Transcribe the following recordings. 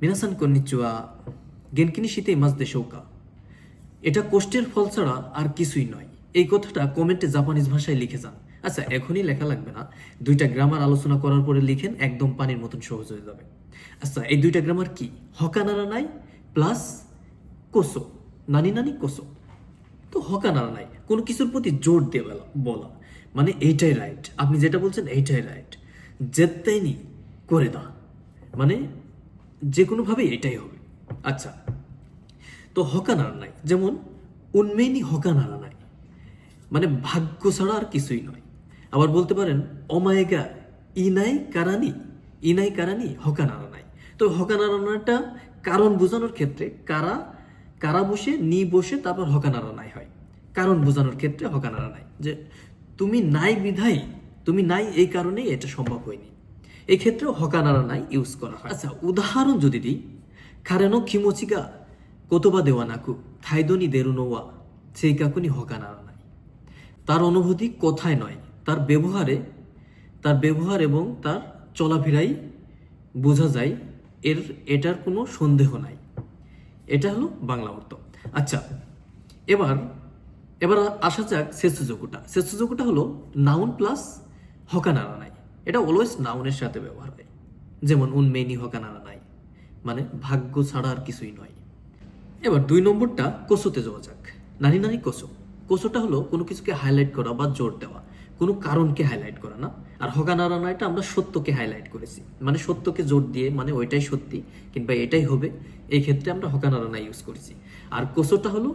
মিনাসান কন্নিচুয়া গেনকিনি শীতে মাছ দেশৌকা এটা কষ্টের ফল ছাড়া আর কিছুই নয় এই কথাটা কমেন্টে জাপানিজ ভাষায় লিখে যান আচ্ছা এখনই লেখা লাগবে না দুইটা গ্রামার আলোচনা করার পরে লিখেন একদম পানির মতন সহজ হয়ে যাবে আচ্ছা এই দুইটা গ্রামার কি হকানারা নাই প্লাস কোসো নানি নানি কোসো তো হকানারা নাই কোনো কিছুর প্রতি জোর দিয়ে বলা বলা মানে এইটাই রাইট আপনি যেটা বলছেন এইটাই রাইট জেত্তাইনি করে দা মানে যে কোনোভাবে এটাই হবে। আচ্ছা তো হকানারা নাই, যেমন উন্মেনি হকানারা নাই। মানে ভাগ্য ছাড়া আর কিছুই নয়। আবার বলতে পারেন অমায়েগা ইনাই কারানি ইনাই কারানি হকানারা নাই। তো হকানারানাটা কারণ বোঝানোর ক্ষেত্রে কারা কারা বসে, নি বসে তারপর হকানারা নাই হয়। কারণ বোঝানোর ক্ষেত্রে হকানারা নাই। যে তুমি নাই বিধাই তুমি নাই এই কারণেই এটা সম্ভব হয়নি। এই ক্ষেত্রেও হকানারা নাই ইউজ করা হয়। আচ্ছা উদাহরণ যদি দিই কারেনো খিমোচিগা কোতবা দেওয়া নাকু থাইদনি দেরুনোয়া সেই কাকুনি হকানারা নাই তার অনুভূতি কথায় নয়, তার ব্যবহারে, তার ব্যবহার এবং তার চলাফেরাই বোঝা যায়, এর, এটার কোনো সন্দেহ নাই। এটা হলো বাংলা অর্থ। আচ্ছা এবার এবার আসা যাক সেসুজকুটা সেসুজকুটা হলো নাউন প্লাস হকানারা নাই এটা অলওয়েজ নাউনের সাথে ব্যবহার হয়। যেমন, উন উনমেনি হকানারা নাই। মানে ভাগ্য ছাড়া আর কিছুই নয়। এবার দুই নম্বরটা কোসোতে যাওয়া যাক। নানি নানি কোসো। কোসোটা হলো কোনো কিছুকে হাইলাইট করা বা জোর দেওয়া। কোনো কারণকে হাইলাইট করা না। আর হকানারানাটা আমরা সত্যকে হাইলাইট করেছি। মানে সত্যকে জোর দিয়ে মানে ওইটাই সত্যি কিংবা এটাই হবে, এই ক্ষেত্রে আমরা হকানারানা ইউজ করেছি। আর কোসোটা হলো,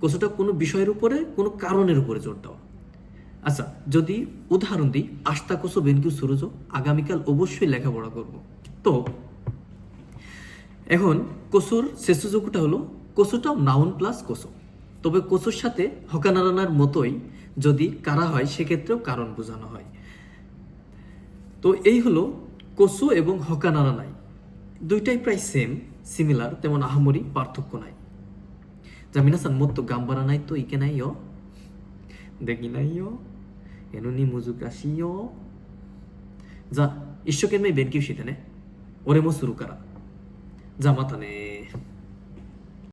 কোসোটা কোনো বিষয়ের উপরে, কোনো কারণের উপরে জোর দেওয়া। আচ্ছা যদি উদাহরণ দিই আস্তা কোসো বেনকিউ সুরজ আগামীকাল অবশ্যই লেখাপড়া করব। তো, এখন কোসোর শেষযোগটা হলো, কোসোটাও নাউন প্লাস কোসো। তবে কোসোর সাথে হকানারানার মতোই যদি কারা হয়, সেক্ষেত্রেও কারণ বোঝানো হয়। তো এই হলো কোসো এবং হকানারানাই। দুইটাই প্রায় সেম সিমিলার তেমন আহামরি পার্থক্য নাই। যা মিনাসান মতো গাম্বারা নাই তো, ইকে নাই দেখি নাই やのに難しいよ。じゃあ、一生懸命勉強してね。俺もするから。じゃあまたね